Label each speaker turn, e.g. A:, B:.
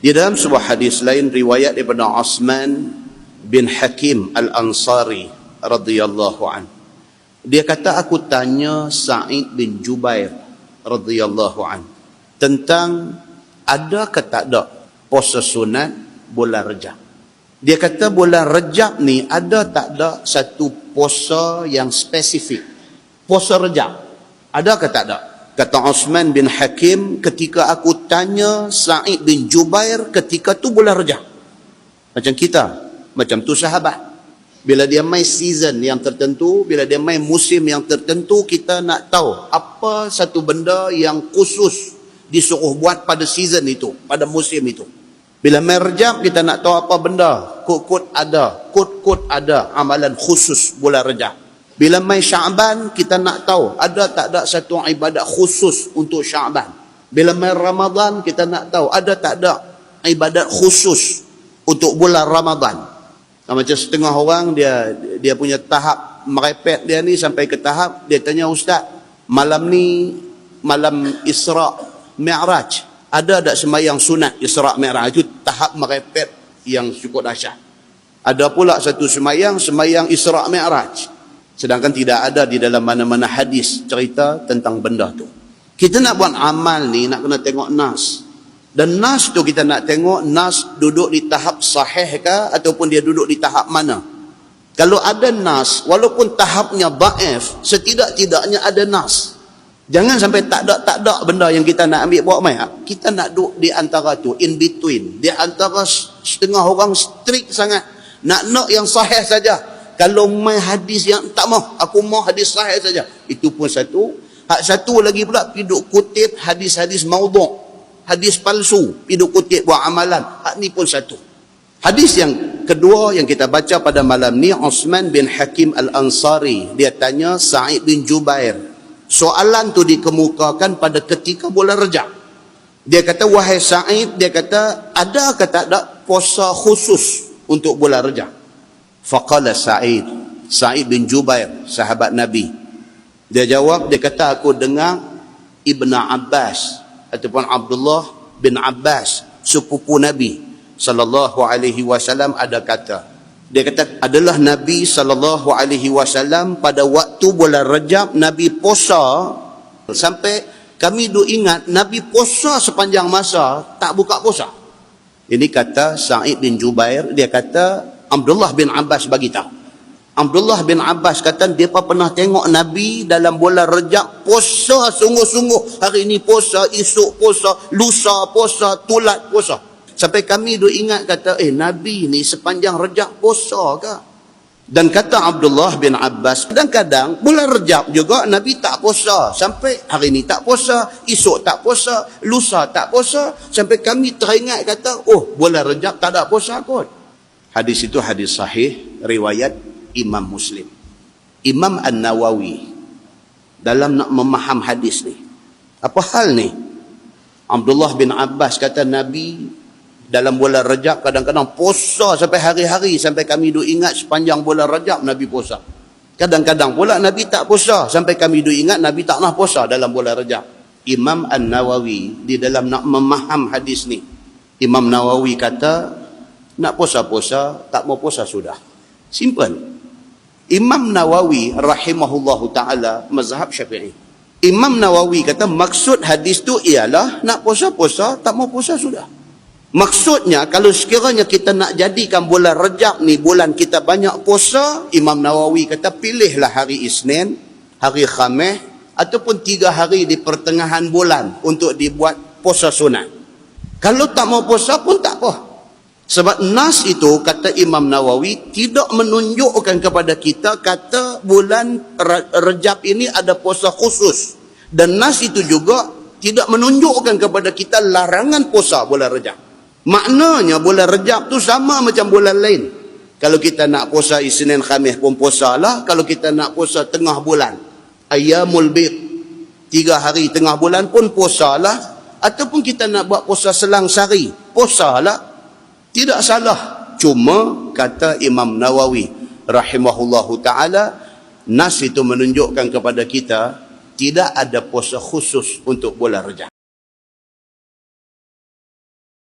A: Di dalam sebuah hadis lain riwayat daripada Osman bin Hakim Al-Ansari radhiyallahu an. Dia kata aku tanya Sa'id bin Jubair radhiyallahu an tentang ada ke tak ada puasa sunat bulan Rejab. Dia kata bulan Rejab ni ada tak ada satu puasa yang spesifik. Puasa Rejab. Ada ke tak ada? Kata Osman bin Hakim ketika aku tanya Sa'id bin Jubair ketika tu bulan rejab. Macam kita. Macam tu sahabat. Bila dia main season yang tertentu, bila dia main musim yang tertentu, kita nak tahu apa satu benda yang khusus disuruh buat pada season itu, pada musim itu. Bila main rejab, kita nak tahu apa benda. Kut-kut ada, kut-kut ada amalan khusus bulan rejab. Bila main Syaban, kita nak tahu ada tak ada satu ibadat khusus untuk Syaban. Bila main Ramadan, kita nak tahu ada tak ada ibadat khusus untuk bulan Ramadan. Macam setengah orang dia dia punya tahap merepet dia ni sampai ke tahap dia tanya ustaz, malam ni malam Isra Mi'raj, ada tak semayang sunat Isra Mi'raj? Itu tahap merepet yang cukup dahsyat. Ada pula satu semayang, semayang Isra Mi'raj. Sedangkan tidak ada di dalam mana-mana hadis cerita tentang benda tu. Kita nak buat amal ni nak kena tengok nas. Dan nas tu kita nak tengok nas duduk di tahap sahih ke ataupun dia duduk di tahap mana. Kalau ada nas, walaupun tahapnya ba'if, setidak-tidaknya ada nas. Jangan sampai tak ada tak ada benda yang kita nak ambil buat mai. Kita nak duduk di antara tu, in between. Di antara setengah orang strict sangat. Nak nak yang sahih saja kalau main hadis yang tak mau aku mau hadis sahih saja. Itu pun satu. Hak satu lagi pula piduk kutip hadis-hadis maudhu' hadis palsu piduk kutip buat amalan. Hak ni pun satu. Hadis yang kedua yang kita baca pada malam ni Osman bin Hakim Al-Ansari. Dia tanya Sa'id bin Jubair soalan tu dikemukakan pada ketika bulan rejab. Dia kata wahai Sa'id dia kata ada ke tak puasa khusus untuk bulan rejab Faqala Sa'id. Sa'id bin Jubair, sahabat Nabi. Dia jawab, dia kata aku dengar Ibn Abbas ataupun Abdullah bin Abbas, sepupu Nabi sallallahu alaihi wasallam ada kata. Dia kata adalah Nabi sallallahu alaihi wasallam pada waktu bulan Rajab Nabi puasa sampai kami duk ingat Nabi puasa sepanjang masa tak buka puasa. Ini kata Sa'id bin Jubair, dia kata Abdullah bin Abbas bagi tahu. Abdullah bin Abbas kata dia pernah tengok Nabi dalam bulan Rejab puasa sungguh-sungguh. Hari ini puasa, esok puasa, lusa puasa, tulat puasa. Sampai kami duk ingat kata, eh Nabi ni sepanjang Rejab puasa ke? Dan kata Abdullah bin Abbas, kadang-kadang bulan Rejab juga Nabi tak puasa. Sampai hari ini tak puasa, esok tak puasa, lusa tak puasa. Sampai kami teringat kata, oh bulan Rejab tak ada puasa kot. Hadis itu hadis sahih riwayat Imam Muslim. Imam An-Nawawi dalam nak memaham hadis ni. Apa hal ni? Abdullah bin Abbas kata Nabi dalam bulan Rajab kadang-kadang puasa sampai hari-hari sampai kami duk ingat sepanjang bulan Rajab Nabi puasa. Kadang-kadang pula Nabi tak puasa sampai kami duk ingat Nabi tak nak puasa dalam bulan Rajab. Imam An-Nawawi di dalam nak memaham hadis ni. Imam Nawawi kata nak puasa-puasa, tak mau puasa sudah. Simple. Imam Nawawi rahimahullahu ta'ala mazhab syafi'i. Imam Nawawi kata maksud hadis tu ialah nak puasa-puasa, tak mau puasa sudah. Maksudnya kalau sekiranya kita nak jadikan bulan rejab ni bulan kita banyak puasa, Imam Nawawi kata pilihlah hari Isnin, hari Khamis ataupun tiga hari di pertengahan bulan untuk dibuat puasa sunat. Kalau tak mau puasa pun tak apa. Sebab nas itu kata Imam Nawawi tidak menunjukkan kepada kita kata bulan Rejab ini ada puasa khusus. Dan nas itu juga tidak menunjukkan kepada kita larangan puasa bulan Rejab. Maknanya bulan Rejab tu sama macam bulan lain. Kalau kita nak puasa Isnin Khamis pun puasalah. Kalau kita nak puasa tengah bulan. Ayamul Bid. Tiga hari tengah bulan pun puasalah. Ataupun kita nak buat puasa selang sari. Puasalah. Tidak salah. Cuma kata Imam Nawawi rahimahullahu taala nas itu menunjukkan kepada kita tidak ada puasa khusus untuk bulan Rejab.